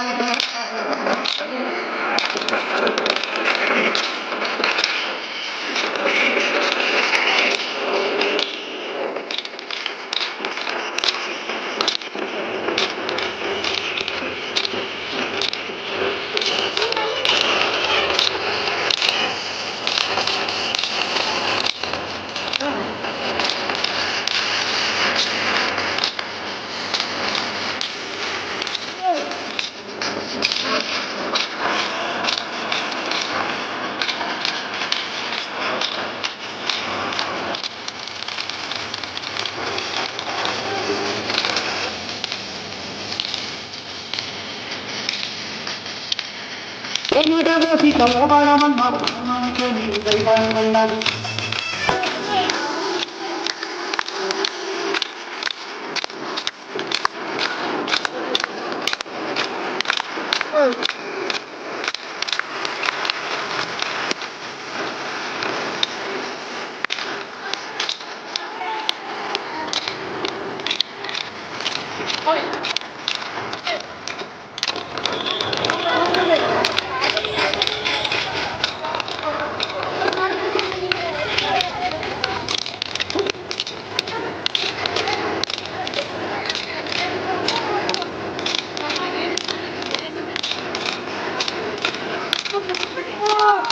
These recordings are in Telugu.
Thank you. என்னிடவே சித்தம் உபரமன் மரணம் கேள்வி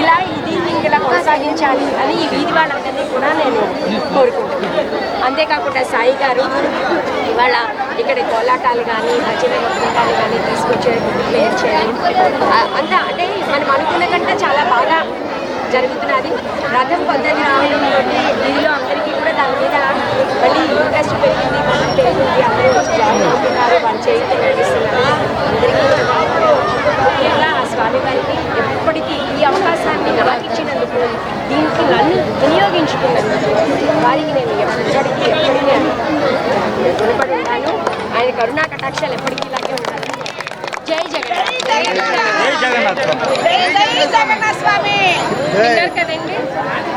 ఇలా ఇది ఇలా కొనసాగించాలి అని ఈ వీధి వాళ్ళందరినీ కూడా నేను కోరుకుంటున్నాను. అంతేకాకుండా సాయి గారు ఇవాళ ఇక్కడ కోలాటాలు కానీ భజన బృందాలు కానీ తీసుకొచ్చే ప్లేయర్ చేయాలి. అంత అంటే మనం అనుకున్న కంటే చాలా బాగా జరుగుతున్నది. రథం పద్ధతి రావడంలో వీధిలో అందరికీ కూడా దాని మీద మళ్ళీ ఇంట్రెస్ట్ పెరిగింది మనం పెరిగింది అందరూ వచ్చి జాయిన్ అవుతున్నారు వాళ్ళు చేయి అందరికీ కూడా స్వామి వారికి ఎప్పటికీ ఈ అవకాశాన్ని నాకు ఇచ్చినందుకు దీనికి నన్ను వినియోగించుకున్నందుకు వారికి నేను ఎప్పటికీ ఎప్పటికీ రుణపడి ఉన్నాను. ఆయన కరుణా కటాక్షాలు ఎప్పటికీ ఇలాగే ఉండాలి. జై జగన్నాథ్. విన్నారు కదండి?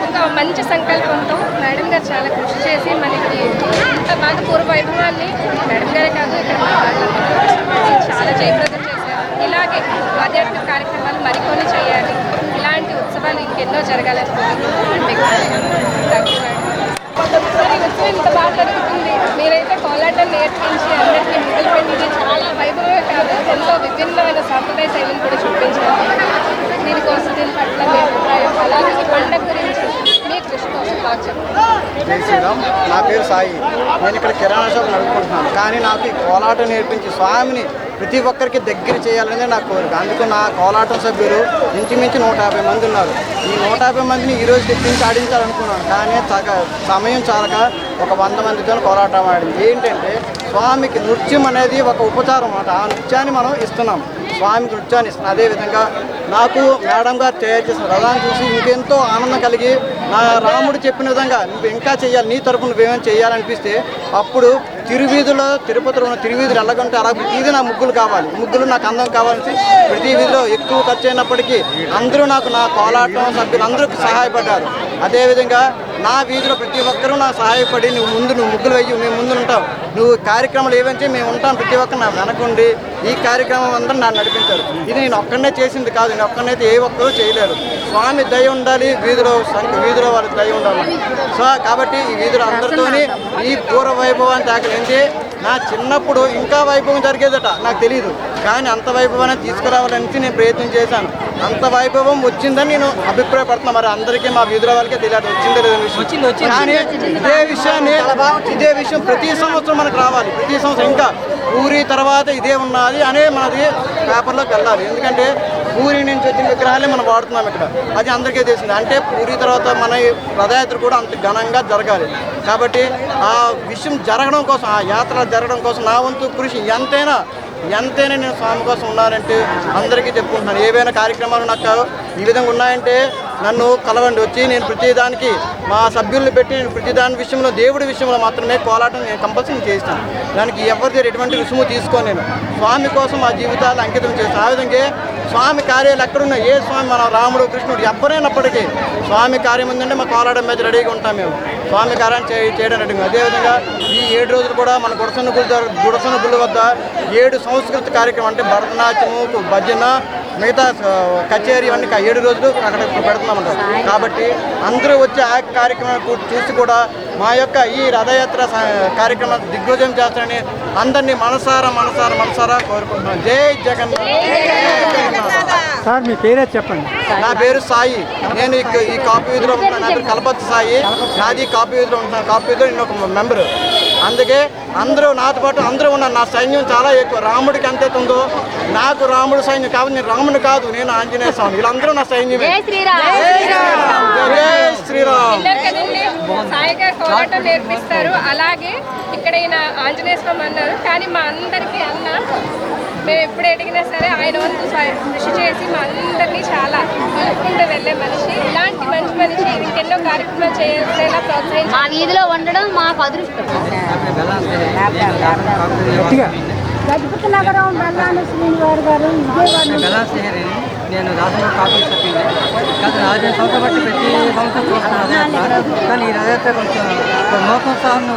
ఒక మంచి సంకల్పంతో మేడం గారు చాలా కృషి చేసి మనకి ఇంత బాగా పూర్వ వైభవాన్ని మేడం గారే కాదు ఇక్కడ చాలా జయప్రదం ఇలాగే ఆధ్యాత్మిక కార్యక్రమాలు మరికొన్ని చేయాలి. ఇలాంటి ఉత్సవాలు ఇంకెన్నో జరగాలని సార్ ఈ ఉత్సవం ఇంత బాగా జరుగుతుంది. మీరైతే కోలాటం నేర్పించి అందరికీ మొదలుపెట్టి ఇది చాలా వైభవమే కాదు ఎంతో విభిన్నమైన సాంప్రదాయ శైలిని కూడా చూపించారు. దీనికోసం దీని పట్ల మీ అభిప్రాయం అలాగే ఈ పండుగ గురించి మీ కృషి కోసం బాగా చెప్పండి జై శ్రీరామ్. నా పేరు సాయి. నేను ఇక్కడ కిరాణా షాప్ నడుపుకుంటున్నాను. కానీ నాకు ఈ కోలాటం నేర్పించి స్వామిని ప్రతి ఒక్కరికి దగ్గర చేయాలనేది నా కోరిక. అందుకు నా కోలాటం సభ్యులు ఇంచుమించు నూట యాభై మంది ఉన్నారు. ఈ నూట యాభై మందిని ఈ రోజు తెప్పించి ఆడించాలనుకున్నాను. కానీ తగ సమయం చాలక ఒక వంద మందితో కోలాటం ఆడింది. ఏంటంటే స్వామికి నృత్యం అనేది ఒక ఉపచారం అన్నమాట. ఆ నృత్యాన్ని మనం ఇస్తున్నాం. స్వామికి నృత్యాన్ని ఇస్తున్నాను అదేవిధంగా నాకు మేడం గారు తయారు చేసిన రథాన్ని చూసి ఇంకెంతో ఆనందం కలిగి నా రాముడు చెప్పిన విధంగా నువ్వు ఇంకా చేయాలి నీ తరపు నువ్వేమైనా చేయాలనిపిస్తే అప్పుడు తిరువీధిలో తిరుపతిలో ఉన్న తిరువీధులు ఎలాగంటే అలా ప్రతిదీ నా ముగ్గులు కావాలి. ముగ్గులు నాకు అందం కావాలని ప్రతి వీధిలో ఎక్కువ ఖర్చు అయినప్పటికీ అందరూ నాకు నా కోలాటం సభ్యులు అందరూ సహాయపడ్డారు. అదేవిధంగా నా వీధిలో ప్రతి ఒక్కరూ నాకు సహాయపడి నువ్వు ముందు నువ్వు ముగ్గులు వేయి మేము ముందు ఉంటావు నువ్వు కార్యక్రమాలు ఏవంటే మేము ఉంటాం ప్రతి ఒక్కరు నా వెనకుండి ఈ కార్యక్రమం అంతా నన్ను నడిపించారు. ఇది నేను ఒక్కడనే చేసింది కాదు నేను ఒక్కడనైతే ఏ ఒక్కరూ చేయలేరు. స్వామి దయ ఉండాలి వీధిలో సంఘ వీధిలో వాళ్ళకి దయ ఉండాలి. సో కాబట్టి ఈ వీధిలో అందరితోని ఈ పూర్వ వైభవాన్ని తాకలేంటి నా చిన్నప్పుడు ఇంకా వైభవం జరిగేదట నాకు తెలియదు కానీ అంత వైభవాన్ని తీసుకురావాలని నేను ప్రయత్నం చేశాను. అంత వైభవం వచ్చిందని నేను అభిప్రాయపడుతున్నా. మరి అందరికీ మా వీధిలో వాళ్ళకే తెలియదు వచ్చిందో లేదో విషయం. కానీ ఇదే విషయాన్ని ఇదే విషయం ప్రతి సంవత్సరం మనకు రావాలి. ప్రతి సంవత్సరం ఇంకా పూరి తర్వాత ఇదే ఉన్నది అనే మనది పేపర్లోకి వెళ్ళాలి. ఎందుకంటే పూరి నుంచి వచ్చిన విగ్రహాలే మనం వాడుతున్నాం ఇక్కడ. అది అందరికీ తెలిసింది. అంటే పూరి తర్వాత మన రథయాత్ర కూడా అంత ఘనంగా జరగాలి. కాబట్టి ఆ విషయం జరగడం కోసం ఆ యాత్ర జరగడం కోసం నా వంతు కృషి. ఎంతైనా ఎంతైనా నేను స్వామి కోసం ఉన్నానంటే అందరికీ చెప్పుకుంటున్నాను. ఏవైనా కార్యక్రమాలు నాకు ఈ విధంగా ఉన్నాయంటే నన్ను కలవండి. వచ్చి నేను ప్రతిదానికి మా సభ్యుల్ని పెట్టి నేను ప్రతిదాని విషయంలో దేవుడి విషయంలో మాత్రమే కోలాటం నేను కంపల్సరీ చేస్తాను. దానికి ఎవరి దగ్గర ఎటువంటి రుసుము తీసుకొని నేను. స్వామి కోసం మా జీవితాలు అంకితం చేస్తాను. ఆ విధంగా స్వామి కార్యాలు ఎక్కడున్నా ఏ స్వామి మన రాముడు కృష్ణుడు ఎవరైనప్పటికీ స్వామి కార్యం ఉందంటే మా కోలాడ మీద రెడీగా ఉంటాం మేము. స్వామి కార్యాన్ని చే చేయడం రెడీగా అదేవిధంగా ఈ ఏడు రోజులు కూడా మన గుడసన గుడి గుడసన గుళ్ళు వద్ద ఏడు సంస్కృతి కార్యక్రమం అంటే భరతనాట్యము భజన మిగతా కచేరి కచేరీ ఏడు రోజులు అక్కడ పెడుతున్నాం కాబట్టి అందరూ వచ్చి ఆ కార్యక్రమాన్ని చూసి కూడా మా యొక్క ఈ రథయాత్ర కార్యక్రమం దిగ్విజయం చేస్తారని అందరినీ మనసారా మనసారా మనసారా కోరుకుంటున్నాను జై జగన్నాథ్ జై జగన్నాథ్ సార్ మీ పేరే చెప్పండి. నా పేరు సాయి. నేను ఈ కాపీ వీధిలో ఉంటాను నా పేరు కలపతి సాయి. నాది కాపీ వీధిలో ఉంటాను కాపీ వీధిలో నేను ఒక మెంబరు. అందుకే అందరూ నాతో పాటు అందరూ ఉన్నారు. నా సైన్యం చాలా ఎక్కువ. రాముడికి ఎంత ఉందో నాకు రాముడు సైన్యం కాబట్టి నేను రాముడు కాదు. నేను ఆంజనేయ స్వామి వీళ్ళందరూ నా సైన్యమే. జై శ్రీరామ్. కోలాటం నేర్పిస్తారు. అలాగే ఇక్కడ ఈయన ఆంజనేయ స్వామి అన్నారు. కానీ మా అందరికీ అన్న మేము ఎప్పుడు అడిగినా సరే ఆయన వంతు కృషి చేసి మా అందరినీ చాలా కలుపుకుంటూ వెళ్ళే మనిషి. ఇలాంటి మంచి మనిషి ఇంకెన్నో కార్యక్రమాలు చేసేలా ప్రోత్సహించారు మా వీధిలో ఉండడం మాకు అదృష్టం. గజపతి నగరం బల్లాని శ్రీనివారు గారు విజయవాడ నేను రాజన్న కాపీ చెప్పింది. గత నాలుగైదు సంవత్సరాలు బట్టి ప్రతి సంవత్సరం చూస్తున్నాను. కానీ ఈ రథయాత్ర కొంచెం నూతనోత్సాహం నూతనోత్సాహాన్ని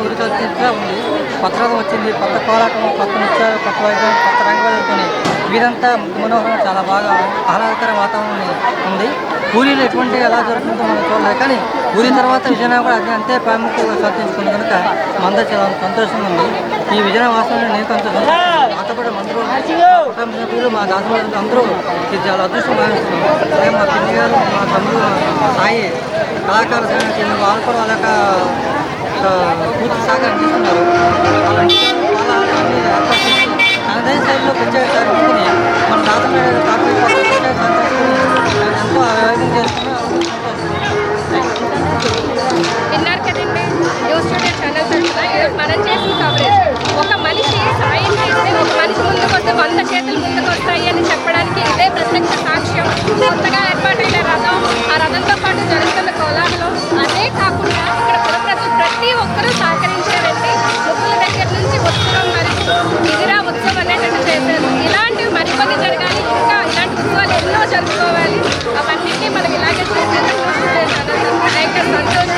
ఉంది. కొత్త రథం వచ్చింది కొత్త పోరాటం కొత్త నృత్యాలు కొత్త వైద్యం కొత్త రంగవల్లితోని వీరంతా మనోహరంగా చాలా బాగా ఆహ్లాదకర వాతావరణం ఉంది. పూరిలో ఎటువంటి ఎలా జరుగుతుందో మనం చూడలేదు కానీ పూరిన తర్వాత విజయనగరం కూడా అది అంతే ప్రాముఖ్యంగా సాధించుకుంది కనుక మందరు చాలా సంతోషంగా ఉంది. ఈ విజయనగరం నేను సంతోషం మాతో కూడా అందరూ కుటుంబ సభ్యులు మా దాసవాళ్ళు అందరూ ఇది చాలా అదృష్టం భావిస్తున్నాం మా పిన్ని గారు మా తమ్ముడు మా సాయి కళాకార సంఘం వాళ్ళు కూడా వాళ్ళ దాంట్లో పంచాయతీ సాధించుకుని మన రాష్ట్రం కాపీ పంచాయతీ విన్నారు కదండి. న్యూస్ టుడే ఛానల్ తరఫున ఈరోజు మనం చేసిన కవరేజ్ ఒక మనిషి సాయం చేస్తే ఒక మనిషి ముందుకు వస్తే వంద చేతులు ముందుకు వస్తాయి అని చెప్పడానికి ఇదే ప్రత్యక్ష సాక్ష్యం. కొత్తగా ఏర్పాటైన రథం ఆ రథంతో పాటు జరుగుతున్న కోలాహలం. అదే కాకుండా అవన్నీ జరగాలి. ఇంకా ఇలాంటి ఉత్సవాలు ఎన్నో జరుపుకోవాలి. అవన్నింటినీ మనం ఇలాగే చేసేందుకు నాయకుడు సంతోషం